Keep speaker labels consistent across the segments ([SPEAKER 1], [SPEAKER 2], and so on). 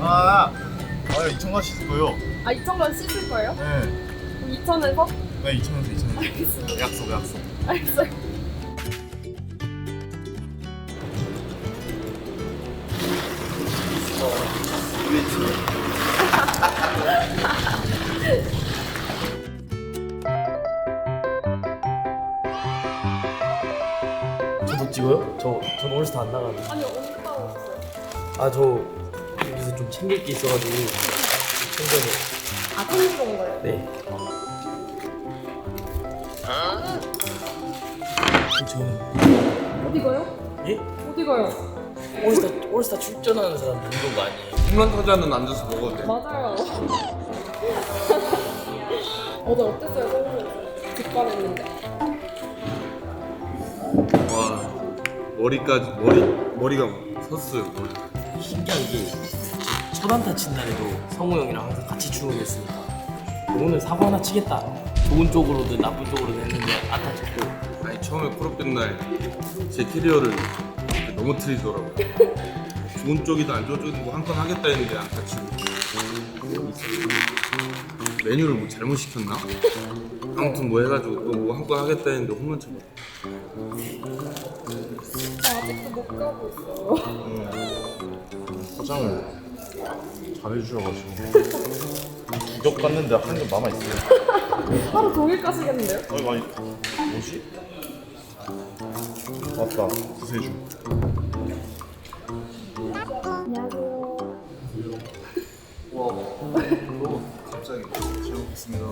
[SPEAKER 1] 아, 아, 이천 원 씻을 거요.
[SPEAKER 2] 아 2,000원 씻을 거예요?
[SPEAKER 1] 네,
[SPEAKER 2] 그럼 2,000원에서?
[SPEAKER 1] 네, 이천 원에서 이천 원.
[SPEAKER 2] 알겠습니다.
[SPEAKER 1] 약속, 약속.
[SPEAKER 2] 알겠어요.
[SPEAKER 3] 저, 전 올스타 안 나가는데.
[SPEAKER 2] 아니 어디다 오셨어요?
[SPEAKER 3] 아, 저 여기서 좀 챙길 게 있어가지고 챙겨서.
[SPEAKER 2] 아 챙기러 온 거예요?
[SPEAKER 3] 네. 저는
[SPEAKER 2] 어디 가요?
[SPEAKER 3] 예?
[SPEAKER 2] 어디 가요?
[SPEAKER 3] 올스타 올스타 출전하는 사람 이런 거 아니에요?
[SPEAKER 4] 홈런 타자는 앉아서 먹어도 돼.
[SPEAKER 2] 맞아요. 어제 어땠어요? 서울에서 뒷발 했는데.
[SPEAKER 4] 머리까지 머리 머리가 섰어요. 머리.
[SPEAKER 3] 신기한 게 첫 안타 친 날에도 성우 형이랑 항상 같이 출근했으니까 오늘 사고 하나 치겠다. 좋은 쪽으로든 나쁜 쪽으로든 했는데 안타 쳤고
[SPEAKER 4] 아니 처음에 풀업된 날 제 캐리어를 넘어뜨리더라고요. 좋은 쪽이든 안 좋은 쪽이든 뭐한 건 하겠다 했는데 안 다치고 메뉴를 뭐 잘못 시켰나? 아무튼 뭐 해가지고 또 뭐 한 건 하겠다 했는데 홈런 쳐버
[SPEAKER 2] 저 아직도 못 가고 있어요.
[SPEAKER 1] 포장을 잘해주셔가지고. 두겹 갔는데 한겹 남아있어요.
[SPEAKER 2] 하루 종일 가시겠는데요?
[SPEAKER 1] 어, 많이. 뭐지? 맞다. 구세주.
[SPEAKER 2] 안녕하세요.
[SPEAKER 1] 갑자기 잘 먹겠습니다.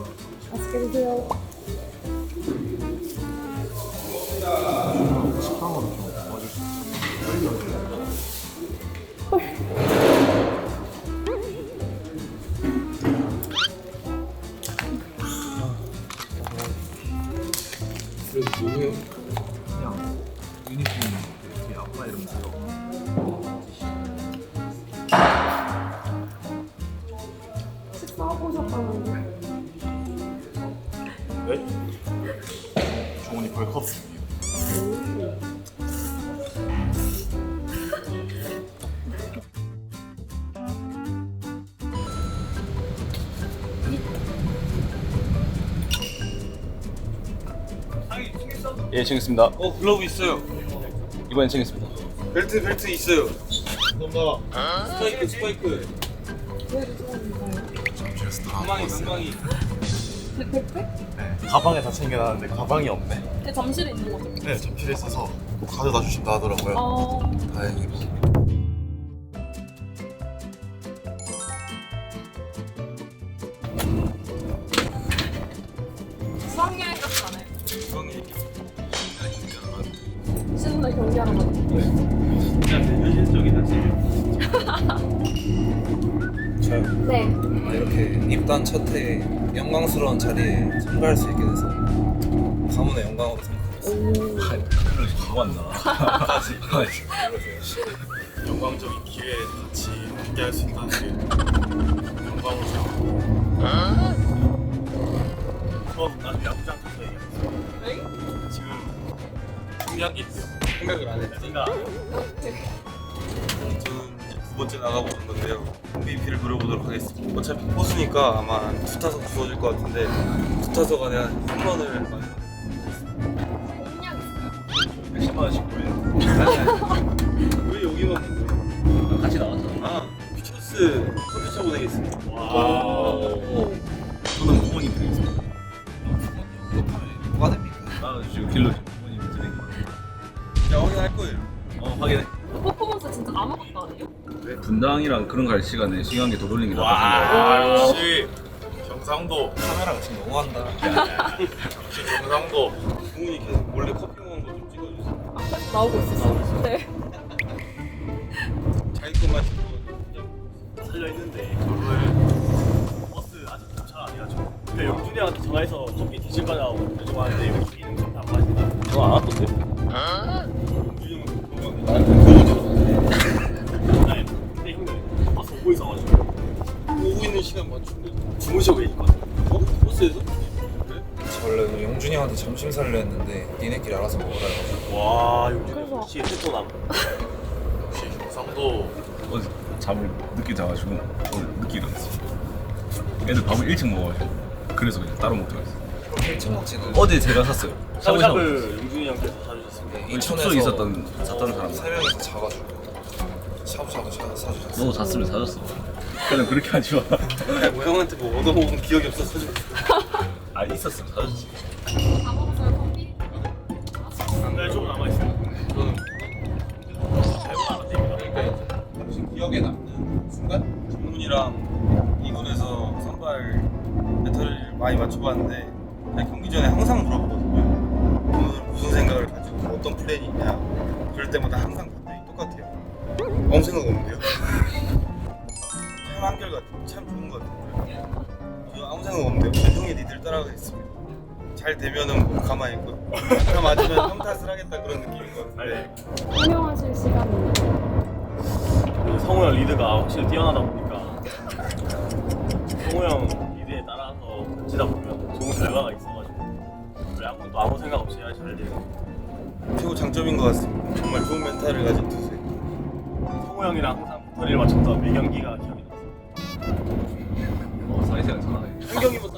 [SPEAKER 2] 맛있게 드세요. 오셨다는데.
[SPEAKER 1] 네? 종훈이 벌컵스.
[SPEAKER 5] 예, 챙겼습니다.
[SPEAKER 4] 어 글러브 있어요.
[SPEAKER 5] 이번엔 챙겼습니다.
[SPEAKER 4] 벨트 벨트 있어요.
[SPEAKER 1] 감사합니다.
[SPEAKER 4] 스파이크 스파이크.
[SPEAKER 1] 잠실에서 다 먹었어요.
[SPEAKER 2] 백백?
[SPEAKER 1] 네. 가방에 다 챙겨놨는데 가방이 없네.
[SPEAKER 2] 네, 잠실에 있는 거죠?
[SPEAKER 1] 네, 잠실에 있어서 뭐 가져다 주신다 하더라고요.
[SPEAKER 2] 어,
[SPEAKER 1] 다행히
[SPEAKER 6] 이렇게 입단 첫 해 영광스러운 자리에 참가할 수 있게 돼서 가문의 영광으로 생각합니다.
[SPEAKER 5] 가고 왔나?
[SPEAKER 1] 영광적인 기회에 같이 함께 할 수 있다는 게 영광으로 생각하고. 저 나중에 야구장 가서 얘기하겠어요.
[SPEAKER 2] 네?
[SPEAKER 1] 지금 준비한 게 있어요.
[SPEAKER 4] 생각을 안 했지.
[SPEAKER 1] 생각.
[SPEAKER 4] 저는 이제 두 번째 나가보는 건데요. MVP를 노려보도록 하겠습니다. 어차피 포수니까 아마 두 타석 주어질 것 같은데 두 타석 안에 한 홈런을 많이
[SPEAKER 2] 공약 있어요?
[SPEAKER 4] 110만 원씩 보여요. 왜 여기만 본 거예요?
[SPEAKER 5] 같이 나왔잖아.
[SPEAKER 4] 아, 피처스 컴퓨터 보내겠습니다.
[SPEAKER 1] 와. 저는 부모님 드리겠습니다.
[SPEAKER 6] 뭐가 됩니까?
[SPEAKER 5] 아, 지금 길로 분당이랑 그런 갈 시간에 신기한 게더 돌리는 게 낫다
[SPEAKER 1] 와, 역시 경상도
[SPEAKER 6] 카메라가 지금 너무한다.
[SPEAKER 1] 역시 경상도
[SPEAKER 4] 부모님 계속 몰래 커피 먹는 거 좀 찍어주세요.
[SPEAKER 2] 나오고 있었어요. 네.
[SPEAKER 4] 자기 것만 찍어.
[SPEAKER 7] 살려 있는데 버스 아직 도착 안 해가지고 근데 영준이 형한테 전화해서 커피 드실 거냐고 여쭤봤는데 여기 있는 거다 마시다
[SPEAKER 5] 전화 안 왔던데?
[SPEAKER 4] 영준이 형은 건강. 있는 시간 맞추면
[SPEAKER 7] 주무시고 계실 것 같아요
[SPEAKER 4] 어? 버스에서? 그래?
[SPEAKER 6] 원래 영준이 형한테 점심 살려 했는데 니네끼리 알아서 먹으라 해가지고
[SPEAKER 7] 와 용준이
[SPEAKER 2] 그래서-
[SPEAKER 7] 역시 세토남 역시 경상도
[SPEAKER 5] 어제 잠을 늦게 자가지고 오늘 늦게 일어났어. 애들 밥을 일찍 먹어가지고 그래서 그냥 따로 먹기로 했어.
[SPEAKER 6] 일찍 먹지는
[SPEAKER 5] 어제 제가 샀어요. 샤브샤브.
[SPEAKER 7] 용준이 형께서 사주셨습니다
[SPEAKER 5] 우리 숙소에 있었던 샀던 사람.
[SPEAKER 6] 세 명이서 자가지고 샤브샤브 사- 사주셨어
[SPEAKER 5] 너도 샀으면 사줬어. 그냥 그렇게 하지 마.
[SPEAKER 4] 뭐 형한테 뭐 얻어먹은 기억이 없어서
[SPEAKER 5] 아 있었으면 사줬지.
[SPEAKER 2] 다 먹었어요 커피?
[SPEAKER 7] 네 조금 남아 있어요 잘못 알았습니다
[SPEAKER 6] 기억에 남는 순간?
[SPEAKER 4] 정문이랑 이군에서 선발 배터를 많이 맞춰봤는데 좋은 것 같아요. 저 아무 생각. 전 형이 니들 따라가겠습니다. 잘 되면은 뭐 가만히 있고 다 맞으면 형 탓을 하겠다 그런 느낌인 것 같은데
[SPEAKER 2] 설명하실 시간이
[SPEAKER 7] 성우 형 리드가 확실히 뛰어나다 보니까 성우 형 리드에 따라서 치다 보면 좋은 결과가 있어가지고 우리 한 번도 아무 생각 없이 잘 되고
[SPEAKER 4] 최고 장점인 것 같습니다. 정말 좋은 멘탈을 가진 투수예요.
[SPEAKER 7] 성우 형이랑 항상 배터리를 맞췄던 매 경기가 났어요
[SPEAKER 5] 어 사이세랑 전화해.
[SPEAKER 4] 한 경기 못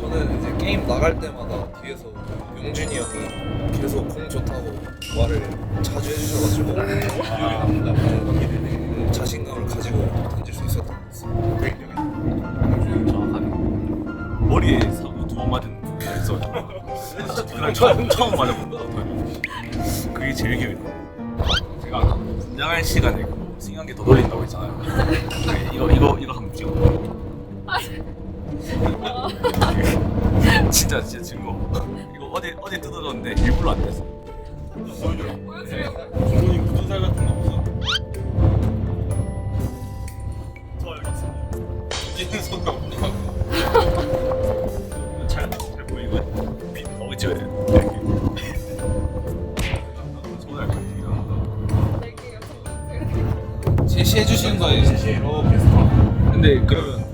[SPEAKER 1] 저는
[SPEAKER 6] 이제 게임 나갈 때마다 뒤에서 용준이 형이 계속 공 좋다고 말을 자주 해주셔가지고 음, 자신감을 가지고 던질 수 있었던 것 같습니다.
[SPEAKER 5] 정확하네. 머리에 사고 두 번 맞은 그래서 그냥 처음 처음 맞아본 거다. 그게 제일 기억에 나. 제가 분장할 시간에 그 신경계 더 돌린다고 했잖아요. 네, 이거 이거 이거 한번 찍어. 진짜 진짜 증거. 이거 어디 어디 뜯어졌는데 일부러 안 됐어.
[SPEAKER 2] 보여주세요
[SPEAKER 4] 부모님 굳은 살 같은 거 없어?
[SPEAKER 7] 저 여기 있습니다
[SPEAKER 4] 찌는 소가 없냐?
[SPEAKER 5] 잘, 잘 보이고 빛 찍어야 돼. 이렇게. 손을
[SPEAKER 2] 저
[SPEAKER 6] 제시해 주시는 거예요.
[SPEAKER 5] 제로 베스트. 근데 그러면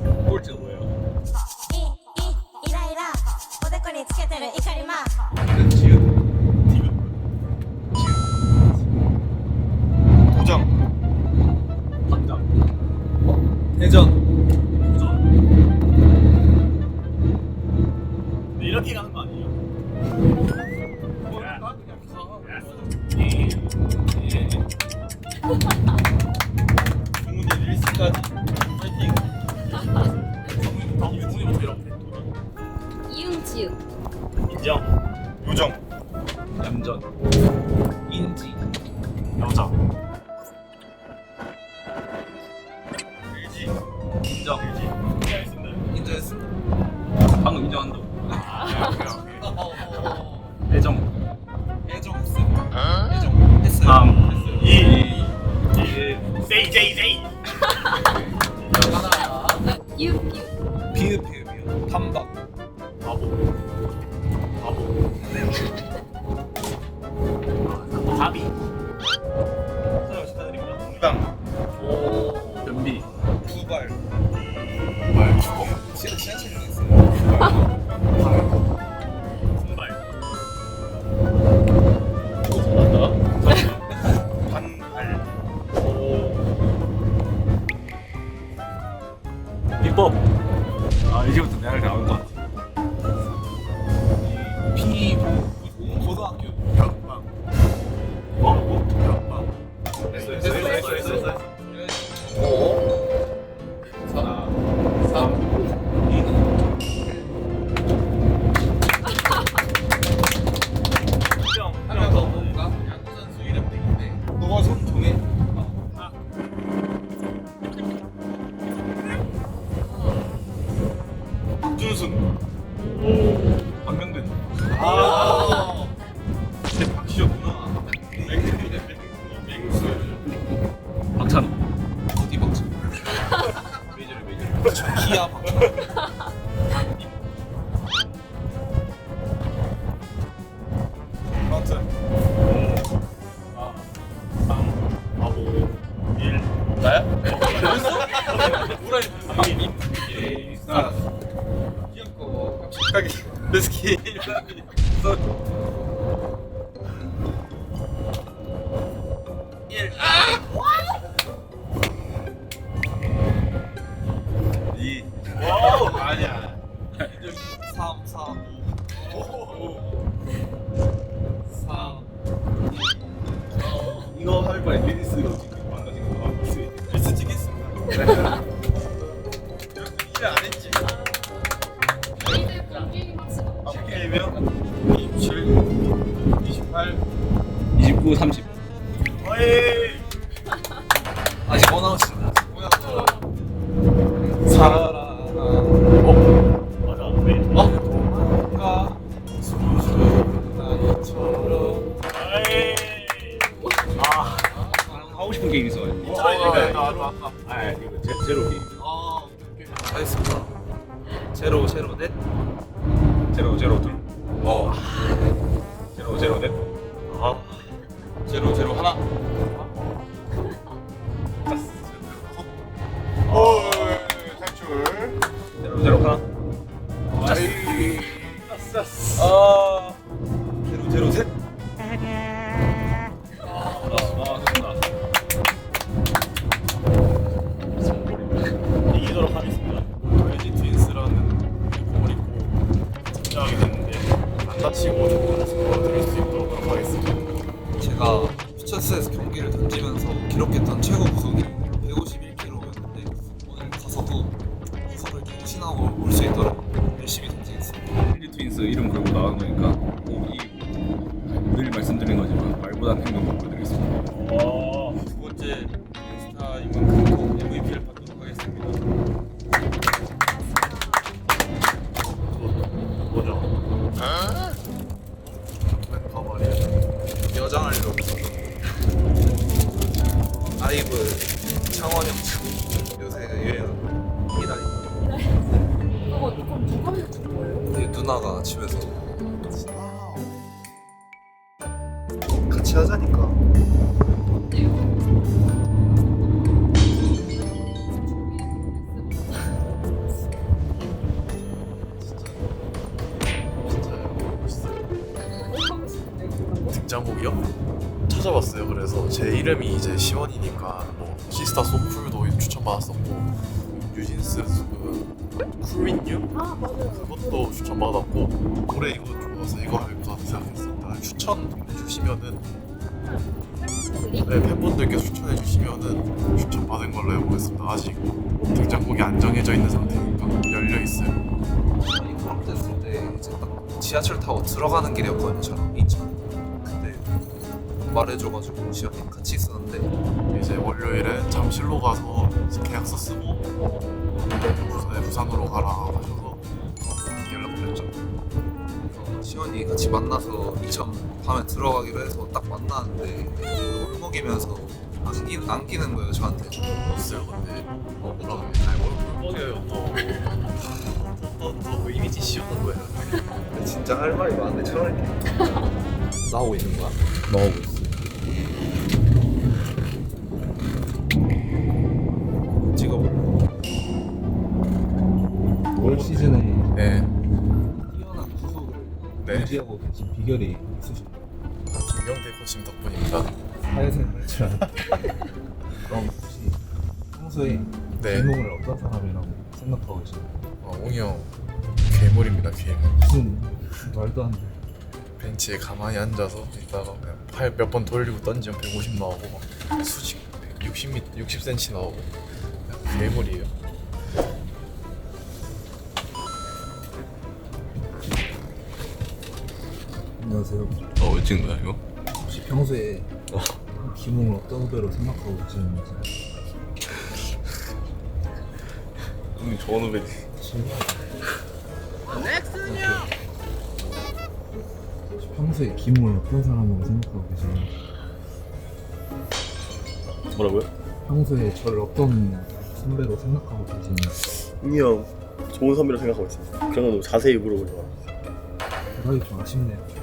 [SPEAKER 2] 이응 지응
[SPEAKER 7] 인정
[SPEAKER 4] 요정.
[SPEAKER 5] 얌전.
[SPEAKER 6] 인지
[SPEAKER 7] 여자 바보
[SPEAKER 6] 음. 방명된. 아.
[SPEAKER 4] 가기 레스키 26, 27, 28,
[SPEAKER 5] 29, 30. 어이!
[SPEAKER 6] 아직 뭐 원아웃이다. 사랑. 뭐. 어?
[SPEAKER 7] 맞아. 왜? 어?
[SPEAKER 6] 가 수수나이처럼. 어이!
[SPEAKER 7] 아,
[SPEAKER 5] 하고 싶은 게임 있어가지고. 아, 아, 제로 게임.
[SPEAKER 6] 아, 알겠습니다. 제로, 제로, 넷.
[SPEAKER 5] 제로, 제로, 둘.
[SPEAKER 6] 어.
[SPEAKER 5] 제로, 제로 넷.
[SPEAKER 4] 아 제로 제로 하나
[SPEAKER 1] 다치고 좋은 모습 보여드릴 수 있도록 노력하겠습니다.
[SPEAKER 6] 제가 퓨처스에서 경기를 던지면서 기록했던 최고 구속이 151kg였는데 오늘 가서도 구속을 갱신하고 올 수 있도록 열심히 던지겠습니다
[SPEAKER 5] LG 트윈스 이름 걸고 나온 거니까 꼭 이기고 늘 말씀드린 거지만 말보다는 행동을 보여드리겠습니다.
[SPEAKER 7] 와,
[SPEAKER 4] 두 번째 스타인 만큼 꼭 MVP를 받도록 하겠습니다
[SPEAKER 1] 뭐죠? 등장곡이요? 찾아봤어요. 그래서 제 이름이 이제 시원이니까 뭐 시스타 소쿨도 추천받았었고 뉴진스 그 쿨윈유
[SPEAKER 2] 아 맞아요.
[SPEAKER 1] 그것도 추천받았고 노래 이거 좋아서 이거 할까 생각했습니다. 추천 해주시면은 네, 팬분들께서 추천해 주시면은 추천 받은 걸로 해보겠습니다. 아직 등장곡이 안 정해져 있는 상태니까 열려 있어요.
[SPEAKER 6] 아니 그럼 됐을 때 이제 딱 지하철 타고 들어가는 길이었거든요 근데 말해줘가지고 지연이 같이 있었는데
[SPEAKER 1] 이제 월요일에 잠실로 가서 계약서 쓰고 부산에 부산으로 가라 하셔서 연락 드렸죠.
[SPEAKER 6] 어, 시원이 같이 만나서 인천 밤에 들어가기로 해서 딱 만나는데 울먹이면서 안기, 안기는 거예요 저한테
[SPEAKER 1] 없어요 근데 어 뭐라고 해야 되나 얼굴 뻑여요 또 또또 이미지 씌우는 거예요.
[SPEAKER 6] 진짜 할 말이 많은데 저렇게 나오고 있는 거야?
[SPEAKER 5] 나오고 있어.
[SPEAKER 6] 유지하고 계신 비결이 있으신가요?
[SPEAKER 1] 김명태 코치님 덕분입니다.
[SPEAKER 6] 사회생활을 잘하는 그럼 혹시 평소에
[SPEAKER 1] 네.
[SPEAKER 6] 김웅을 어떤 사람이라고 생각하고 계시나요?
[SPEAKER 1] 어, 웅이 형 괴물입니다 괴물.
[SPEAKER 6] 무슨 말도 안 돼.
[SPEAKER 1] 벤치에 가만히 앉아서 있다가 팔 몇 번 돌리고 던지면 150 나오고 막 수직 60m 60cm 나오고 그냥 괴물이에요.
[SPEAKER 6] 안녕하세요.
[SPEAKER 5] 어, 왜 찍는 거야, 이거?
[SPEAKER 6] 혹시 평소에 김웅을 어떤 후배로 생각하고 계시는지
[SPEAKER 5] 형님 좋은 후배지.
[SPEAKER 6] 혹시 평소에 김웅을 어떤 사람으로 생각하고 계시는지
[SPEAKER 7] 뭐라고요?
[SPEAKER 6] 평소에 저를 어떤 선배로 생각하고 계시는지
[SPEAKER 7] 웅이 형 좋은 선배로 생각하고 있습니다. 그런 것도 자세히 물어보죠.
[SPEAKER 6] 대답이 좀 아쉽네요.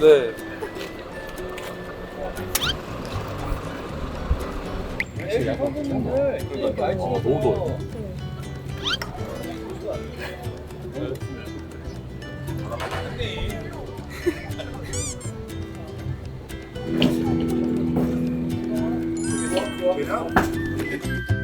[SPEAKER 6] 네.
[SPEAKER 2] 어, 너무 더워.
[SPEAKER 8] 그냥